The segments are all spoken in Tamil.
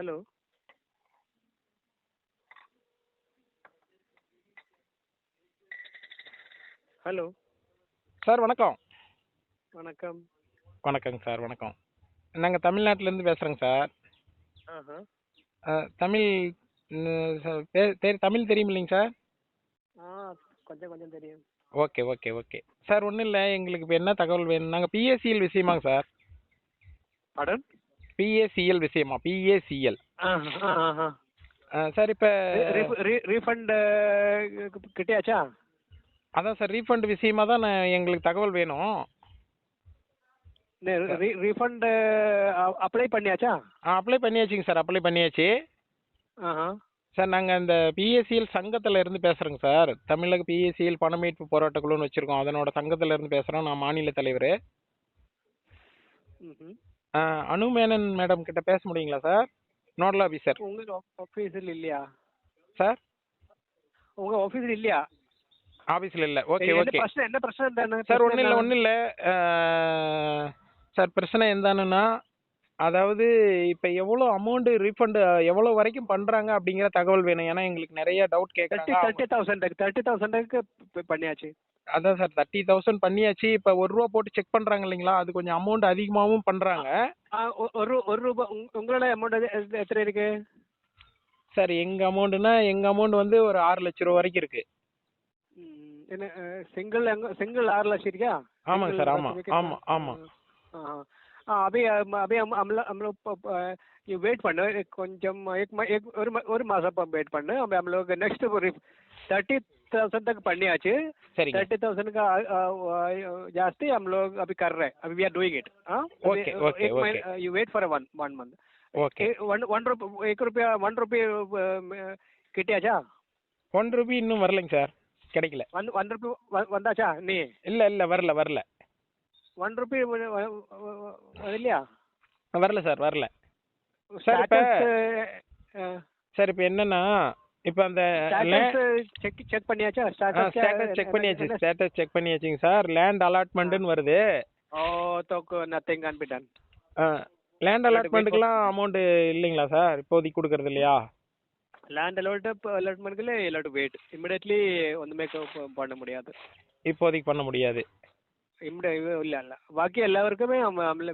ஹலோ ஹலோ சார் வணக்கம். வணக்கம். வணக்கங்க சார் வணக்கம். நாங்கள் தமிழ்நாட்டிலேருந்து பேசுகிறேங்க சார் ஆஹா. தமிழ் ம், சார், பே- தெரி- தமிழ் தெரியும் இல்லைங்க சார் ஆ கொஞ்சம் கொஞ்சம் தெரியும். Okay okay okay. சார் ஒன்றும் இல்லை எங்களுக்கு இப்போ என்ன தகவல் வேணும் நாங்கள் பிஏசிஎல் விஷயமாங்க சார் படன் பிஏசிஎல் விஷயமா? பிஏசிஎல் சார் இப்போ ரீஃபண்ட் கிட்டியாச்சா? அதான் சார் ரீஃபண்ட் விஷயமா தான் நான் எங்களுக்கு தகவல் வேணும். ரீஃபண்ட் அப்ளை பண்ணியாச்சா? அப்ளை பண்ணியாச்சுங்க சார் அப்ளை பண்ணியாச்சு. சார் நாங்கள் இந்த பிஎஸ்சிஎல் சங்கத்தில் இருந்து பேசுகிறோங்க சார் தமிழக பிஎஸ்சிஎல் பண மீட்பு போராட்ட குழுன்னு வச்சுருக்கோம். அதனோட சங்கத்தில் இருந்து பேசுகிறோம் நான் மாநில தலைவர். அனு மேனன் மேடம் கிட்ட பேச முடியுங்களா சார்? நோடல் ஆஃபீஸர் உங்க ஆஃபீஸில் இல்லையா? சார்? உங்க ஆஃபீஸில் இல்லையா? ஆஃபீஸில் இல்லை. ஓகே என்ன ஓகே. என்ன பிரச்சனை தானே சார் ஒன்றும் இல்லை ஒன்றும் இல்லை சார் பிரச்சனை எந்தானுன்னா அதாவது இப்போ எவ்வளோ அமௌண்ட்டு ரீஃபண்ட் எவ்வளோ வரைக்கும் பண்ணுறாங்க அப்படிங்கிற தகவல் வேணும். ஏன்னா எங்களுக்கு நிறைய டவுட் கேட்குறாங்க தேர்ட்டி தௌசண்ட் தேர்ட்டி தௌசண்ட்க்கு பண்ணியாச்சு. அதான் சார் தேர்ட்டி தௌசண்ட் பண்ணியாச்சு. இப்ப ஒரு ரூபா போட்டு செக் பண்றாங்க இல்லைங்களா? அது கொஞ்சம் அமௌண்ட் அதிகமாகவும் பண்றாங்க. ஒரு ஒரு ரூபா உங்களோட அமௌண்ட் எத்தனை இருக்கு? சார் எங்க அமௌண்ட்னா எங்க அமௌண்ட் வந்து ஒரு ஆறு லட்ச ரூபா வரைக்கும் இருக்கு. என்ன செங்கல் ஆறு லட்சம் இருக்கியா ஆமாங்க சார் ஆமா ஆமா ஆமா. अभी अभी हम हम लोग हम பண்ணு. கொஞ்சம் एक ஒரு ஒரு மாசம் வெயிட் பண்ணு. நெக்ஸ்ட் ஒரு 30 தௌசண்ட் பண்ணியாச்சு சரி தேர்ட்டி தௌசண்ட் ஜாஸ்தி हम लोग अभी कर रहे अभी we are doing it okay okay okay you wait for okay one one rupee egg ரூபியா ஒன் ரூபி கிட்டியாச்சா ஒன் ரூபி இன்னும் வரலைங்க சார் கிடைக்கல ஒன் ஒன் ரூபி வந்தாச்சா நீ இல்ல இல்ல வரல வரல ஒன் ரூபி இல்லையா வரல சார் வரல சார் இப்போ சார் இப்போ என்னன்னா இப்போ அந்த செக் செக் பண்ணியாச்சா? ஸ்டேட்டஸ் செக் பண்ணியாச்சு. ஸ்டேட்டஸ் செக் பண்ணியாச்சுங்க சார். லேண்ட் அலாட்மெண்ட்டுன்னு வருது. ஓ தோக்கு nothing can be done land அலாட்மெண்ட்டுக்கெலாம் amount இல்லைங்களா சார்? இப்போதைக்கு கொடுக்கறது இல்லையா? லேண்ட் அலாட் அலாட்மெண்ட்ல இல்லாட்டு வெயிட் இமிடியட்லி ஒன்றுமே பண்ண முடியாது. இப்போதைக்கு பண்ண முடியாது. இமிடிய இல்ல இல்ல பாக்கி எல்லாருக்குமே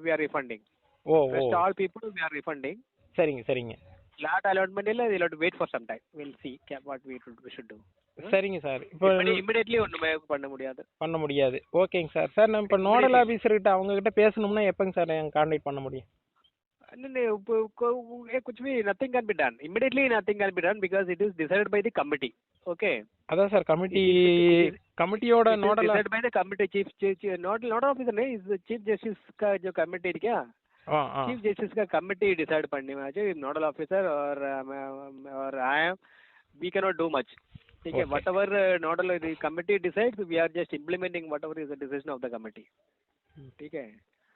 we are refunding O all people we are refunding சரிங்க சரிங்க. லாட் அலாட்மெண்ட் இல்லை இதில் wait for some time will see what we should do சரிங்க சார். இப்போ இமிடியட்லி ஒன்றுமே பண்ண முடியாது. பண்ண முடியாது. ஓகேங்க சார். சார் நான் இப்போ நோடல் ஆஃபீஸர்கிட்ட அவங்கக்கிட்ட பேசணும்னா எப்பங்க சார் என் கான்டாக்ட் பண்ண முடியும்? குச் be nothing can immediately nothing can because it is decided by the committee okay அதான் sir committee கமிட்டியோட nodal decided by the committee chief nodal nodal officer is chief committee இருக்கா है ஆ चीफ जस्टिस का कमिटी डिसाइड पड़ने में आज नोडल ऑफिसर और um, और I am we can not do much ठीक है whatever nodal committee decide we are just implementing whatever is the decision of the committee ठीक है।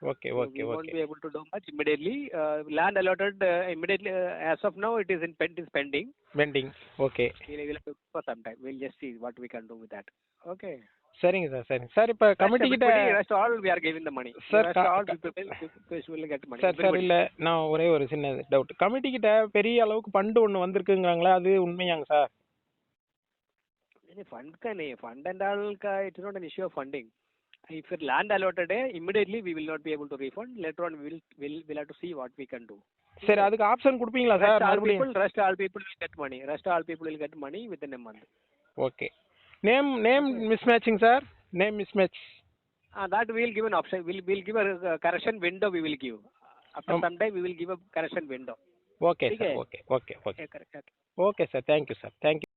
Okay, okay, so we okay. won't be able to do much immediately. Uh, land allotted uh, immediately uh, as of now it is in pend- is pending. Pending. Okay. We'll, we'll have to for some time. We'll just see what we can do with that. Okay. சரிங்க சார் சரி சார் இப்போ கமிட்டி கிட்ட rest all we are giving the money sir all will get money sir sir இல்ல நான் ஒரே ஒரு சின்ன டவுட் கமிட்டி கிட்ட பெரிய அளவுக்கு ஃபண்ட் ஒன்னு வந்திருக்குங்கறாங்களே அது உண்மையாங்க sir fund கனே fund and all it's not an issue of funding if it land allotted immediately we will not be able to refund. Later on we will will will have to see what we can do. சரி அதுக்கு ஆப்ஷன் கொடுப்பீங்களா சார் மறுபடியும்? Rest all people will get money rest all people will get money within a month okay name name mismatching sir name mismatch that we will give an option. We'll give a correction window we will give. After some time we will give a correction window. Okay sir. Okay? Okay okay okay sir. Thank you sir. Thank you.